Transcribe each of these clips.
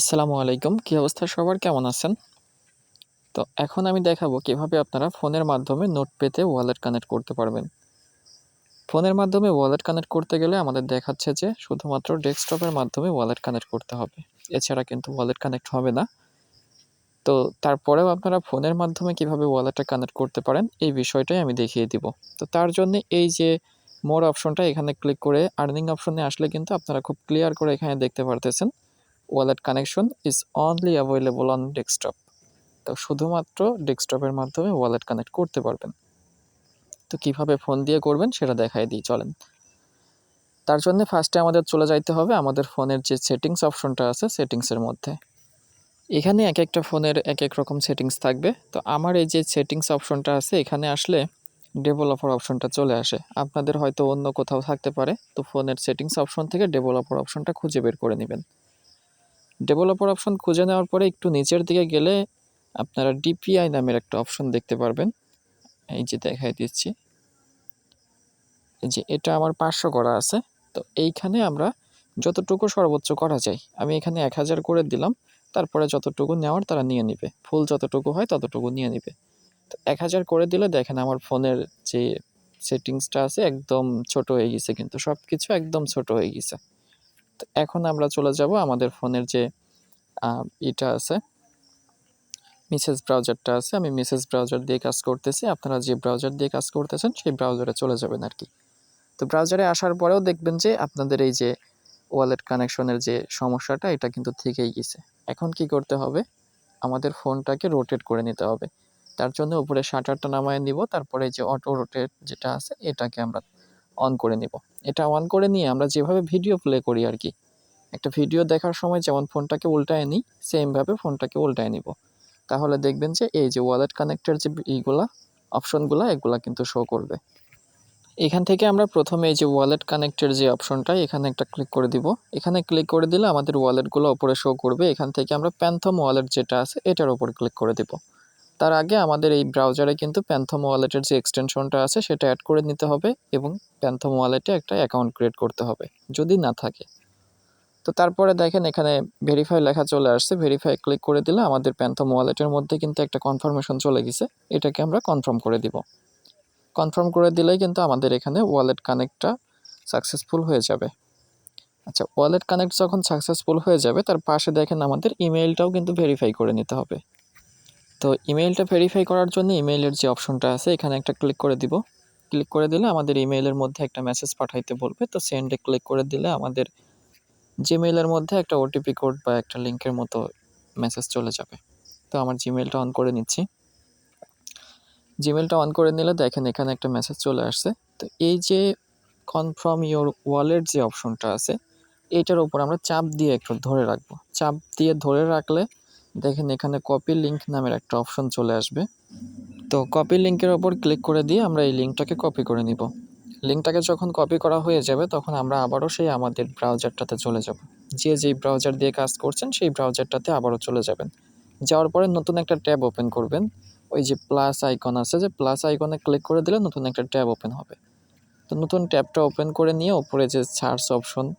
আসসালামু আলাইকুম। কী অবস্থা সবার? কেমন আছেন? তো এখন আমি দেখাবো কীভাবে আপনারা ফোনের মাধ্যমে নোট পেতে ওয়ালেট কানেক্ট করতে পারবেন। ফোনের মাধ্যমে ওয়ালেট কানেক্ট করতে গেলে আমাদের দেখাচ্ছে যে শুধুমাত্র ডেস্কটপের মাধ্যমে ওয়ালেট কানেক্ট করতে হবে। এছাড়া কিন্তু ওয়ালেট কানেক্ট হবে না। তো তারপরেও আপনারা ফোনের মাধ্যমে কীভাবে ওয়ালেটটা কানেক্ট করতে পারেন, এই বিষয়টাই আমি দেখিয়ে দিব। তো তার জন্য এই যে মোর অপশনটা, এখানে ক্লিক করে আর্নিং অপশনে আসলে কিন্তু আপনারা খুব ক্লিয়ার করে এখানে দেখতে পারতেছেন। Wallet connection is only available on desktop তো শুধুমাত্র ডেস্কটপের মাধ্যমে ওয়ালেট কানেক্ট করতে পারবেন। তো কীভাবে ফোন দিয়ে করবেন সেটা দেখাই দিই, চলেন। তার জন্য ফার্স্টে আমাদের চলে যাইতে হবে আমাদের ফোনের যে সেটিংস অপশনটা আছে সেটিংসের মধ্যে। এখানে এক একটা ফোনের এক এক রকম সেটিংস থাকবে। তো আমার এই যে সেটিংস অপশনটা আছে, এখানে আসলে ডেভেলপার অপশনটা চলে আসে। আপনাদের হয়তো অন্য কোথাও থাকতে পারে। তো ফোনের সেটিংস অপশন থেকে ডেভেলপার অপশনটা খুঁজে বের করে নেবেন। ডেভেলপার অপশন খুঁজে নেওয়ার পরে একটু নিচের দিকে গেলে আপনারা ডিপিআই নামের একটা অপশন দেখতে পারবেন। এই যে দেখাই দিচ্ছি। যে এটা আমার পাঁচশো করা আছে। তো এইখানে আমরা যতটুকু সর্বোচ্চ করা যায়, আমি এখানে এক হাজার করে দিলাম, তারপরে যতটুকু নেওয়ার তারা নিয়ে নিবে। ফুল যতটুকু হয় ততটুকু নিয়ে নিবে। তো এক হাজার করে দিলে দেখেন আমার ফোনের যে সেটিংসটা আছে একদম ছোট হয়ে গেছে কিন্তু সব কিছু একদম ছোট হয়ে গেছে। এখন আমরা চলে যাব আমাদের ফোনের যে এটা আছে। মিসেস ব্রাউজারটা আছে। আমি মিসেস ব্রাউজার দিয়ে কাজ করতেছি। আপনারা যে ব্রাউজার দিয়ে কাজ করতেছেন, সেই ব্রাউজারে চলে যাবেন আর কি তো ব্রাউজারে আসার পরেও দেখবেন যে, আপনাদের এই যে ওয়ালেট কানেকশনের যে সমস্যাটা, এটা কিন্তু থেকেই গেছে। এখন কি করতে হবে? আমাদের ফোনটাকে রোটেট করে নিতে হবে। তার জন্য উপরে শাটারটা নামায় নিব। তারপরে যে অটো রোটেট যেটা আছে, এটাকে আমরা অন করে নিব। এটা অন করে নিয়ে আমরা যেভাবে ভিডিও প্লে করি আর কি, একটা ভিডিও দেখার সময় যেমন ফোনটাকে উল্টায় নিই সেমভাবে ফোনটাকে উল্টায় নিব। তাহলে দেখবেন যে এই যে ওয়ালেট কানেক্টের যে এইগুলা অপশনগুলো এগুলা কিন্তু শো করবে। এখান থেকে আমরা প্রথমে এই যে ওয়ালেট কানেক্টের যে অপশনটা এখানে একটা ক্লিক করে দিব। এখানে ক্লিক করে দিলে আমাদের ওয়ালেটগুলো ওপরে শো করবে। এখান থেকে আমরা প্যান্থম ওয়ালেট যেটা আছে, এটার ওপর ক্লিক করে দিব। তার আগে আমাদের এই ব্রাউজারে কিন্তু প্যান্থম ওয়ালেটের যে এক্সটেনশনটা আছে, সেটা অ্যাড করে নিতে হবে এবং প্যান্থম ওয়ালেটে একটা অ্যাকাউন্ট ক্রিয়েট করতে হবে, যদি না থাকে। তো তারপরে দেখেন এখানে ভেরিফাই লেখা চলে আসছে। ভেরিফাই ক্লিক করে দিলে আমাদের প্যান্থম ওয়ালেটের মধ্যে কিন্তু একটা কনফার্মেশন চলে গেছে। এটাকে আমরা কনফার্ম করে দিব। কনফার্ম করে দিলেই কিন্তু আমাদের এখানে ওয়ালেট কানেক্টটা সাকসেসফুল হয়ে যাবে। আচ্ছা ওয়ালেট কানেক্ট যখন সাকসেসফুল হয়ে যাবে, তার পাশে দেখেন আমাদের ইমেইলটাও কিন্তু ভেরিফাই করে নিতে হবে। তো ইমেইলটা ভেরিফাই করার জন্য ইমেইলের যে অপশনটা আছে, এখানে একটা ক্লিক করে দিব। ক্লিক করে দিলে আমাদের ইমেইলের মধ্যে একটা মেসেজ পাঠাইতে বলবে। তো সেন্ডে ক্লিক করে দিলে আমাদের জিমেইলের মধ্যে একটা ওটিপি কোড বা একটা লিঙ্কের মতো মেসেজ চলে যাবে। তো আমার জিমেইলটা অন করে নিচ্ছি। জিমেলটা অন করে নিলে দেখেন এখানে একটা মেসেজ চলে আসছে। তো এই যে কনফার্ম ইওর ওয়ালেট যে অপশনটা আছে এইটার উপর আমরা চাপ দিয়ে একটু ধরে রাখব। চাপ দিয়ে ধরে রাখলে দেখেন এখানে কপি লিঙ্ক নামের একটা অপশন চলে আসবে। তো কপি লিঙ্কের ওপর ক্লিক করে দিয়ে আমরা এই লিঙ্কটাকে কপি করে নিব। লিঙ্কটাকে যখন কপি করা হয়ে যাবে, তখন আমরা আবারও সেই আমাদের ব্রাউজারটাতে চলে যাব। যে যেই ব্রাউজার দিয়ে কাজ করছেন, সেই ব্রাউজারটাতে আবারও চলে যাবেন। যাওয়ার পরে নতুন একটা ট্যাব ওপেন করবেন। ওই যে প্লাস আইকন আছে, যে প্লাস আইকনে ক্লিক করে দিলে নতুন একটা ট্যাব ওপেন হবে। তো নতুন ট্যাবটা ওপেন করে নিয়ে ওপরে যে সার্চ অপশন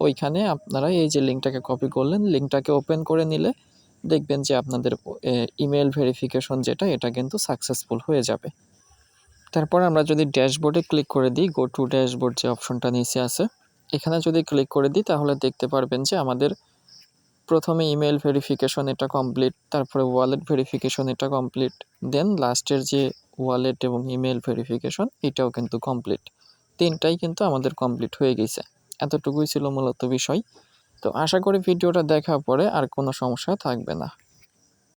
ওইখানে আপনারা এই যে লিঙ্কটাকে কপি করলেন লিঙ্কটাকে ওপেন করে নিলে দেখবেন যে আপনাদের ইমেল ভেরিফিকেশন যেটা, এটা কিন্তু সাকসেসফুল হয়ে যাবে। তারপর আমরা যদি ড্যাশবোর্ডে ক্লিক করে দিই গো টু ড্যাশবোর্ড যে অপশনটা নিচে আছে, এখানে যদি ক্লিক করে দিই, তাহলে দেখতে পারবেন যে আমাদের প্রথমে ইমেল ভেরিফিকেশন এটা কমপ্লিট তারপরে ওয়ালেট ভেরিফিকেশন এটা কমপ্লিট দেন লাস্টের যে ওয়ালেট এবং ইমেল ভেরিফিকেশন এটাও কিন্তু কমপ্লিট তিনটাই কিন্তু আমাদের কমপ্লিট হয়ে গেছে। এতটুকুই ছিল মূলত বিষয়। তো আশা করি ভিডিওটা দেখার পরে আর কোনো সমস্যা থাকবে না।